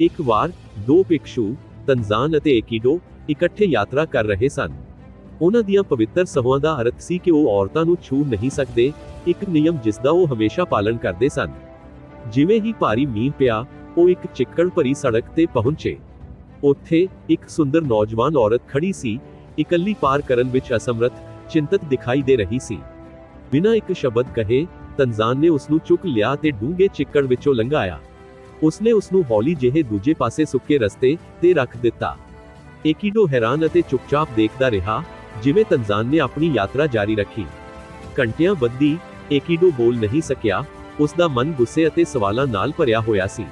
ਇੱਕ ਵਾਰ ਦੋ ਭਿਕਸ਼ੂ, ਤਨਜ਼ਾਨ ਅਤੇ ਏਕੀਡੋ, ਇਕੱਠੇ ਯਾਤਰਾ ਕਰ ਰਹੇ ਸਨ। ਉਹਨਾਂ ਦੀਆਂ ਪਵਿੱਤਰ ਸਹੁਆਂ ਦਾ ਅਰਥ ਸੀ ਕਿ ਉਹ ਔਰਤਾਂ ਨੂੰ ਛੂ ਨਹੀਂ ਸਕਦੇ, ਇੱਕ ਨਿਯਮ ਜਿਸ ਦਾ ਉਹ ਹਮੇਸ਼ਾ ਪਾਲਣ ਕਰਦੇ ਸਨ। ਜਿਵੇਂ ਹੀ ਭਾਰੀ ਮੀਂਹ ਪਿਆ, ਉਹ ਇੱਕ ਚਿੱਕੜ ਭਰੀ ਸੜਕ ਤੇ ਪਹੁੰਚੇ। ਉੱਥੇ ਇੱਕ ਸੁੰਦਰ ਨੌਜਵਾਨ ਔਰਤ ਖੜੀ ਸੀ, ਇਕੱਲੀ ਪਾਰ ਕਰਨ ਵਿੱਚ ਅਸਮਰਥ, ਚਿੰਤਤ ਦਿਖਾਈ ਦੇ ਰਹੀ ਸੀ। ਬਿਨਾਂ ਇੱਕ ਸ਼ਬਦ ਕਹੇ, ਤਨਜ਼ਾਨ ਨੇ ਉਸ ਨੂੰ ਚੁੱਕ ਲਿਆ ਤੇ ਡੂੰਘੇ ਚਿੱਕੜ ਵਿੱਚੋਂ ਲੰਘਾਇਆ। ਉਸਨੇ ਉਸ ਨੂੰ ਹੌਲੀ ਜਿਹੇ ਦੂਜੇ ਪਾਸੇ ਸੁੱਕੇ ਰਸਤੇ ਤੇ ਰੱਖ ਦਿੱਤਾ। ਏਕੀਡੋ ਹੈਰਾਨ ਅਤੇ ਚੁੱਪਚਾਪ ਦੇਖਦਾ ਰਿਹਾ, ਜਿਵੇਂ ਤਨਜ਼ਾਨ ਨੇ ਆਪਣੀ ਯਾਤਰਾ ਜਾਰੀ ਰੱਖੀ। ਘੰਟਿਆਂ ਬੱਧੀ ਏਕੀਡੋ ਬੋਲ ਨਹੀਂ ਸਕਿਆ ਉਸ ਦਾ ਮਨ ਗੁੱਸੇ ਅਤੇ ਸਵਾਲਾਂ ਨਾਲ ਭਰਿਆ ਹੋਇਆ ਸੀ।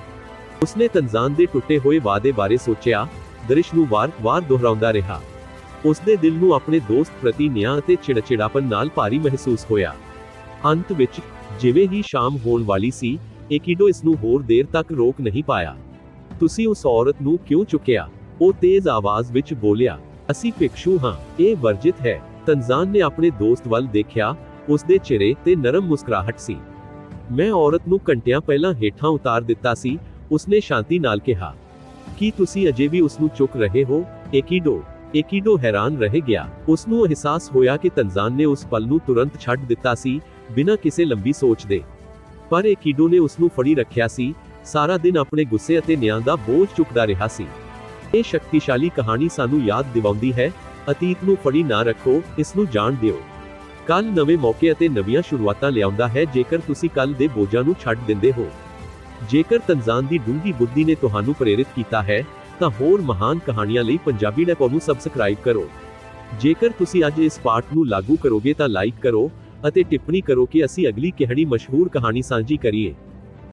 ਉਸਨੇ ਤਨਜ਼ਾਨ ਦੇ ਟੁੱਟੇ ਹੋਏ ਵਾਅਦੇ ਬਾਰੇ ਸੋਚਿਆ, ਦ੍ਰਿਸ਼ ਨੂੰ ਵਾਰ-ਵਾਰ ਦੁਹਰਾਉਂਦਾ ਰਿਹਾ। ਉਸਦੇ ਦਿਲ ਨੂੰ ਆਪਣੇ ਦੋਸਤ ਪ੍ਰਤੀ ਨਿਆਂ ਅਤੇ ਚਿੜਚਿੜਾਪਨ ਨਾਲ ਭਾਰੀ ਮਹਿਸੂਸ ਹੋਇਆ। ਅੰਤ ਵਿੱਚ, ਜਿਵੇਂ ਹੀ ਸ਼ਾਮ ਹੋਣ ਵਾਲੀ ਸੀ ਏਕੀਡੋ ਇਸ ਨੂੰ ਹੋਰ ਦੇਰ ਤੱਕ ਰੋਕ ਨਹੀਂ ਪਾਇਆ। ਤੁਸੀਂ ਉਸ ਔਰਤ ਨੂੰ ਕਿਉਂ ਚੁੱਕਿਆ? ਉਹ ਤੇਜ਼ ਆਵਾਜ਼ ਵਿੱਚ ਬੋਲਿਆ, ਅਸੀਂ ਭਿਕਸ਼ੂ ਹਾਂ, ਇਹ ਵਰਜਿਤ ਹੈ। ਤਨਜ਼ਾਨ ਨੇ ਆਪਣੇ ਦੋਸਤ ਵੱਲ ਦੇਖਿਆ, ਉਸਦੇ ਚਿਹਰੇ ਤੇ ਨਰਮ ਮੁਸਕਰਾਹਟ ਸੀ। ਮੈਂ ਔਰਤ ਨੂੰ ਘੰਟਿਆਂ ਪਹਿਲਾਂ ਹੇਠਾਂ ਉਤਾਰ ਦਿੱਤਾ ਸੀ, ਉਸਨੇ ਸ਼ਾਂਤੀ ਨਾਲ ਕਿਹਾ। ਕੀ ਤੁਸੀਂ ਅਜੇ ਵੀ ਉਸ ਨੂੰ ਚੁੱਕ ਰਹੇ ਹੋ? ਏਕੀਡੋ ਏਕੀਡੋ ਹੈਰਾਨ ਰਹਿ ਗਿਆ। ਉਸ ਨੂੰ ਅਹਿਸਾਸ ਹੋਇਆ ਕਿ ਤਨਜ਼ਾਨ ਨੇ ਉਸ ਪਲ ਨੂੰ ਤੁਰੰਤ ਛੱਡ ਦਿੱਤਾ ਸੀ, ਬਿਨਾਂ ਕਿਸੇ ਲੰਬੀ ਸੋਚ ਦੇ। ਪਰ ਏਕੀਡੋ ਨੇ ਉਸ ਨੂੰ ਫੜੀ ਰੱਖਿਆ ਸੀ। ਸਾਰਾ ਦਿਨ ਆਪਣੇ ਗੁੱਸੇ ਅਤੇ ਨਿਆਂ ਦਾ ਬੋਝ ਚੁੱਕਦਾ ਰਿਹਾ ਸੀ। ਇਹ ਸ਼ਕਤੀਸ਼ਾਲੀ ਕਹਾਣੀ ਸਾਨੂੰ ਯਾਦ ਦਿਵਾਉਂਦੀ ਹੈ। ਅਤੀਤ ਨੂੰ ਫੜੀ ਨਾ ਰੱਖੋ, ਇਸ ਨੂੰ ਜਾਣ ਦਿਓ। ਕੱਲ ਨਵੇਂ ਮੌਕੇ ਅਤੇ ਨਵੀਆਂ ਸ਼ੁਰੂਆਤਾਂ ਲਿਆਉਂਦਾ ਹੈ, ਜੇਕਰ ਤੁਸੀਂ ਕੱਲ ਦੇ ਬੋਝਾਂ ਨੂੰ ਛੱਡ ਦਿੰਦੇ ਹੋ। ਜੇਕਰ ਤਨਜ਼ਾਨ ਦੀ ਡੂੰਘੀ ਬੁੱਧੀ ਨੇ ਤੁਹਾਨੂੰ ਪ੍ਰੇਰਿਤ ਕੀਤਾ ਹੈ, ਤਾਂ ਹੋਰ ਮਹਾਨ ਕਹਾਣੀਆਂ ਲਈ ਪੰਜਾਬੀ ਡੈਕੋ ਨੂੰ ਸਬਸਕ੍ਰਾਈਬ ਕਰੋ। ਜੇਕਰ ਤੁਸੀਂ ਅੱਜ ਇਸ ਪਾਠ ਨੂੰ ਲਾਗੂ ਕਰੋਗੇ ਤਾਂ ਲਾਈਕ ਕਰੋ ਅਤੇ ਟਿੱਪਣੀ ਕਰੋ ਕਿ ਅਸੀਂ ਅਗਲੀ ਕਿਹੜੀ ਮਸ਼ਹੂਰ ਕਹਾਣੀ ਸਾਂਝੀ ਕਰੀਏ।